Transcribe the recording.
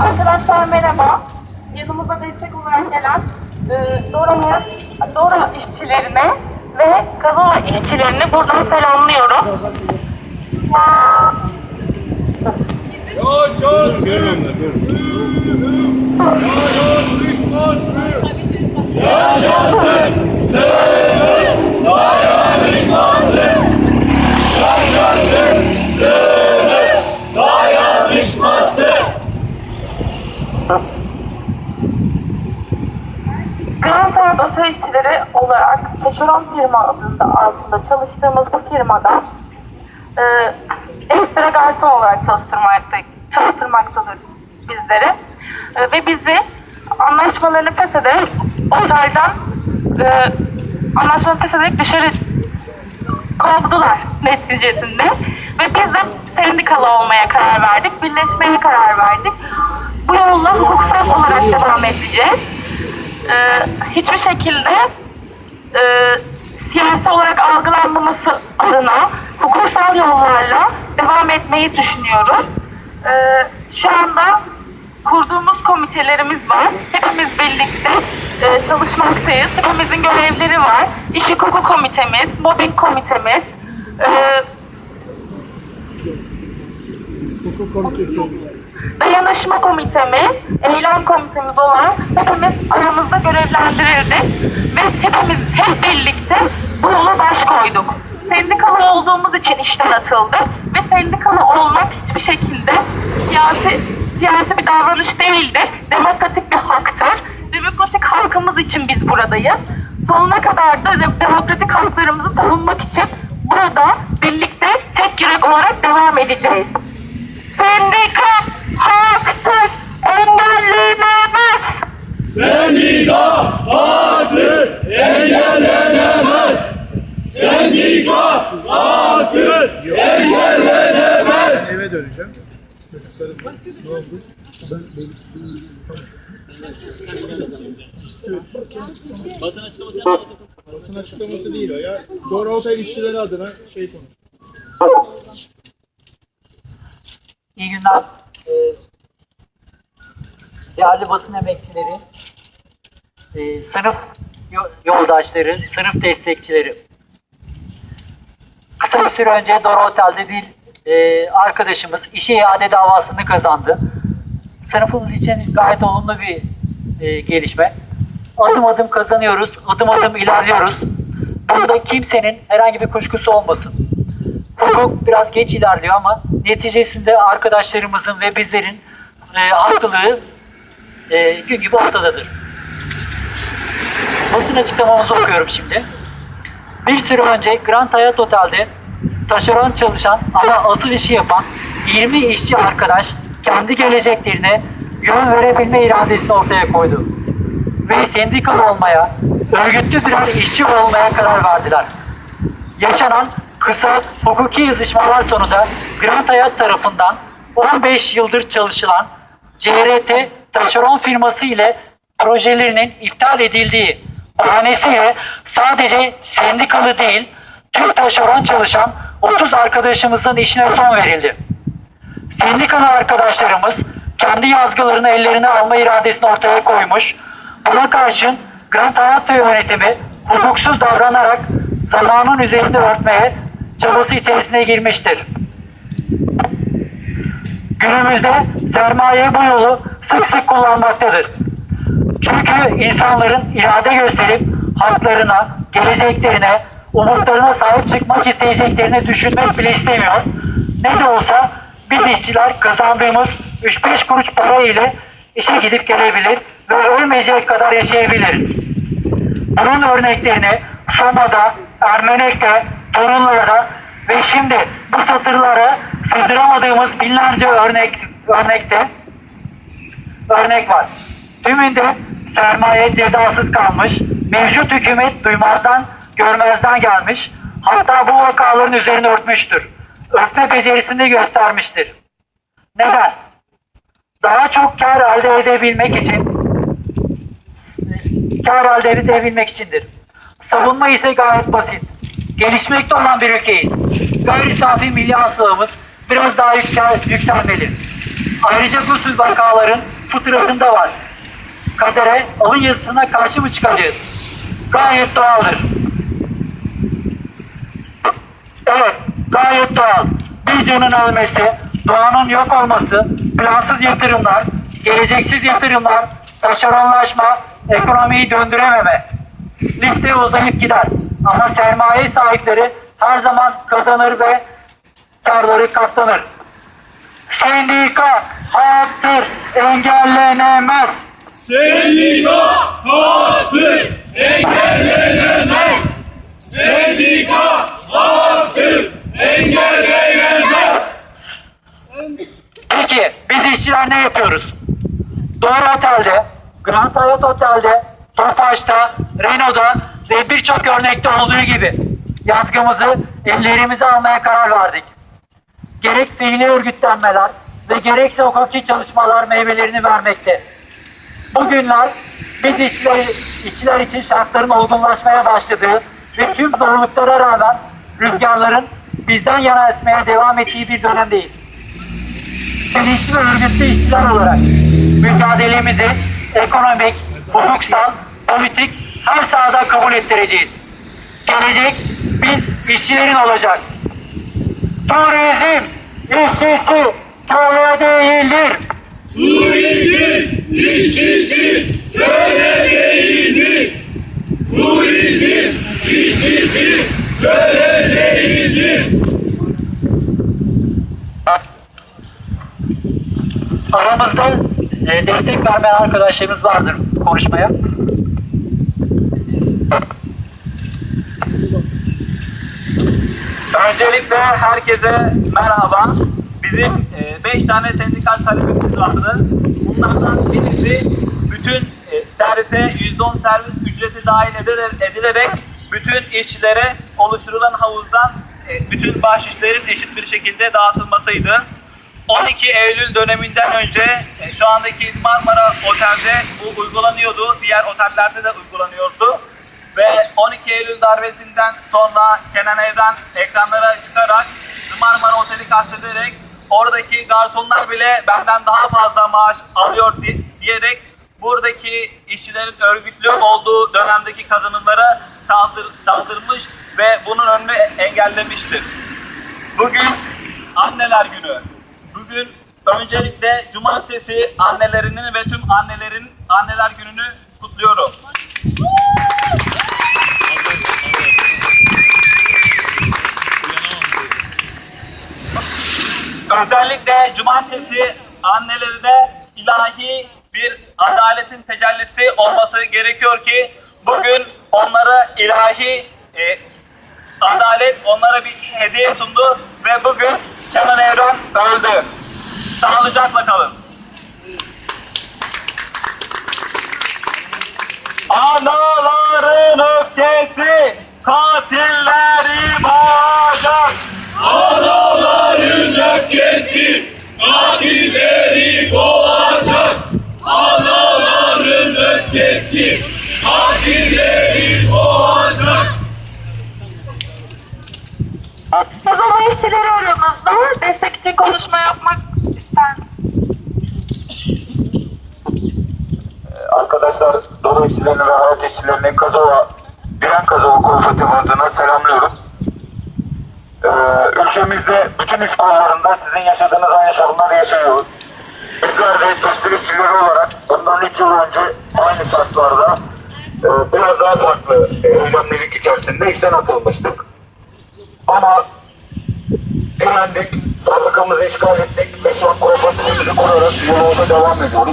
Arkadaşlar merhaba. Yanımıza destek olarak gelen e, Dora, Dora işçilerine ve Gazova işçilerini buradan selamlıyorum. Yaşasın! Dayan düşmansın! Sanat Otel işçileri olarak taşeron firma adında altında çalıştığımız bu firmada e, ekstra garson olarak çalıştırmakta, çalıştırmaktadır bizleri. E, ve bizi anlaşmalarını feshederek otelden e, anlaşmalarını feshederek dışarı kovdular neticesinde. Ve biz de sendikalı olmaya karar verdik, birleşmeye karar verdik. Bu yolla hukuksal olarak devam edeceğiz. Ee, hiçbir şekilde e, siyasi olarak algılanmaması adına hukuksal yollarla devam etmeyi düşünüyoruz. Ee, şu anda kurduğumuz komitelerimiz var. Hepimiz birlikte e, çalışmaktayız. Hepimizin görevleri var. İş hukuku komitemiz, mobbing komitemiz, e, Hukuk komitesi. Dayanışma komitemiz, eylem komitemiz olarak hepimiz aramızda görevlendirildik ve hepimiz hep birlikte bu yola baş koyduk. Sendikalı olduğumuz için işten atıldık ve sendikalı olmak hiçbir şekilde siyasi siyasi bir davranış değildir. Demokratik bir haktır. Demokratik hakkımız için biz buradayız. Sonuna kadar da de- demokratik haklarımızı savunmak için burada birlikte tek yürek olarak devam edeceğiz. Sendika engellenemez. Sendika artık engellenemez! Sendika artık engellenemez! Eve döneceğim. Çocuklarım ne Basın açıklaması değil o ya. Doğru Otel işçileri adına şey konuş. İyi günler. Ee, değerli basın emekçileri, ee, sınıf yo- yoldaşları, sınıf destekçileri. Kısa bir süre önce Dora Otel'de bir ee, arkadaşımız işe iade davasını kazandı. Sınıfımız için gayet olumlu bir ee, gelişme. Adım adım kazanıyoruz, adım adım ilerliyoruz. Bunda kimsenin herhangi bir kuşkusu olmasın. Hukuk biraz geç ilerliyor ama neticesinde arkadaşlarımızın ve bizlerin e, haklılığı e, gün gibi ortadadır. Basın açıklamamızı okuyorum şimdi. Bir süre önce Grand Hyatt Otel'de taşeron çalışan ama asıl işi yapan 20 işçi arkadaş kendi geleceklerine yön verebilme iradesini ortaya koydu. Ve sendikalı olmaya, örgütlü birer işçi olmaya karar verdiler yaşanan kısa hukuki yazışmalar sonunda Grand Hayat tarafından 15 yıldır çalışılan CRT taşeron firması ile projelerinin iptal edildiği bahanesiyle sadece sendikalı değil tüm taşeron çalışan 30 arkadaşımızın işine son verildi. Sendikalı arkadaşlarımız kendi yazgılarını ellerine alma iradesini ortaya koymuş. Buna karşın Grand Hayat yönetimi hukuksuz davranarak zamanın üzerinde örtmeye çabası içerisine girmiştir. Günümüzde sermaye bu yolu sık sık kullanmaktadır. Çünkü insanların irade gösterip haklarına, geleceklerine, umutlarına sahip çıkmak isteyeceklerini düşünmek bile istemiyor. Ne de olsa biz işçiler kazandığımız 3-5 kuruş para ile işe gidip gelebilir ve ölmeyecek kadar yaşayabiliriz. Bunun örneklerini Soma'da, Ermenek'te, Torunlar'da ve şimdi bu satırlara sığdıramadığımız binlerce örnek örnekte örnek var. Tümünde sermaye cezasız kalmış, mevcut hükümet duymazdan, görmezden gelmiş, hatta bu vakaların üzerine örtmüş,tür Örtme becerisini göstermiştir. Neden? Daha çok kar elde edebilmek için kar elde edebilmek içindir. Savunma ise gayet basit. Gelişmekte olan bir ülkeyiz. Gayri safi milli hasılamız biraz daha yüksel, yükselmeli. Ayrıca bu tür vakaların fıtratında var. Kadere, alın yazısına karşı mı çıkacağız? Gayet doğaldır. Evet, gayet doğal. Bir canın ölmesi, doğanın yok olması, plansız yatırımlar, geleceksiz yatırımlar, taşeronlaşma, ekonomiyi döndürememe. Liste uzayıp gider. Ama sermaye sahipleri her zaman kazanır ve karları katlanır. Sendika haktır, engellenemez. Sendika haktır, engellenemez. Sendika haktır, engellenemez. Peki biz işçiler ne yapıyoruz? Doğru Otel'de, Grand Hyatt Otel'de, Tofaş'ta, Renault'da ve birçok örnekte olduğu gibi yazgımızı ellerimize almaya karar verdik. Gerek fiili örgütlenmeler ve gerekse hukuki çalışmalar meyvelerini vermekte. Bugünler biz işçiler, işçiler için şartların olgunlaşmaya başladığı ve tüm zorluklara rağmen rüzgarların bizden yana esmeye devam ettiği bir dönemdeyiz bilinçli ve örgütlü işçiler olarak mücadelemizi ekonomik, hukuksal, politik her sahada kabul ettireceğiz. Gelecek biz işçilerin olacak. Turizm işçisi köle değildir. Turizm işçisi köle değildir. Turizm işçisi köle değildir. Aramızda e, destek vermeyen arkadaşlarımız vardır konuşmaya. Öncelikle herkese merhaba. Bizim 5 tane sendikal talebimiz vardı. Bunlardan birisi bütün e, servise %10 servis ücreti dahil edile- edilerek bütün işçilere oluşturulan havuzdan e, bütün bahşişlerin eşit bir şekilde dağıtılmasıydı. 12 Eylül döneminden önce e, şu andaki Marmara Otel'de bu uygulanıyordu. Diğer otellerde de uygulanıyordu. Ve 12 Eylül darbesinden sonra Kenan Evren ekranlara çıkarak Marmara Oteli kastederek oradaki garsonlar bile benden daha fazla maaş alıyor di- diyerek buradaki işçilerin örgütlü olduğu dönemdeki kazanımlara saldır, saldırmış ve bunun önünü engellemiştir. Bugün anneler günü. Bugün öncelikle cumartesi annelerinin ve tüm annelerin anneler gününü kutluyorum. Özellikle cumartesi annelerine ilahi bir adaletin tecellisi olması gerekiyor ki bugün onlara ilahi e, adalet onlara bir hediye sundu ve bugün Kenan Evren öldü. Sağlıcakla kalın. Anaların öfkesi katilleri boğacak. Öfkesi katilleri boğacak. Anaların öfkesi katilleri boğacak. Yazılı işçileri aramızda destek için konuşma yapmak ister misiniz? Arkadaşlar Dolu işçilerini ve hayat işçilerini Kazova, Biren Kazova Kooperatif adına selamlıyorum. Ee, ülkemizde bütün iş kollarında sizin yaşadığınız aynı sorunları yaşıyoruz. Bizler de tekstil işçileri olarak bundan 3 yıl önce aynı şartlarda e, biraz daha farklı e, eylemlerin içerisinde işten atılmıştık. Ama direndik, fabrikamızı işgal ettik ve şu an kooperatifimizi kurarak yolumuza devam ediyoruz.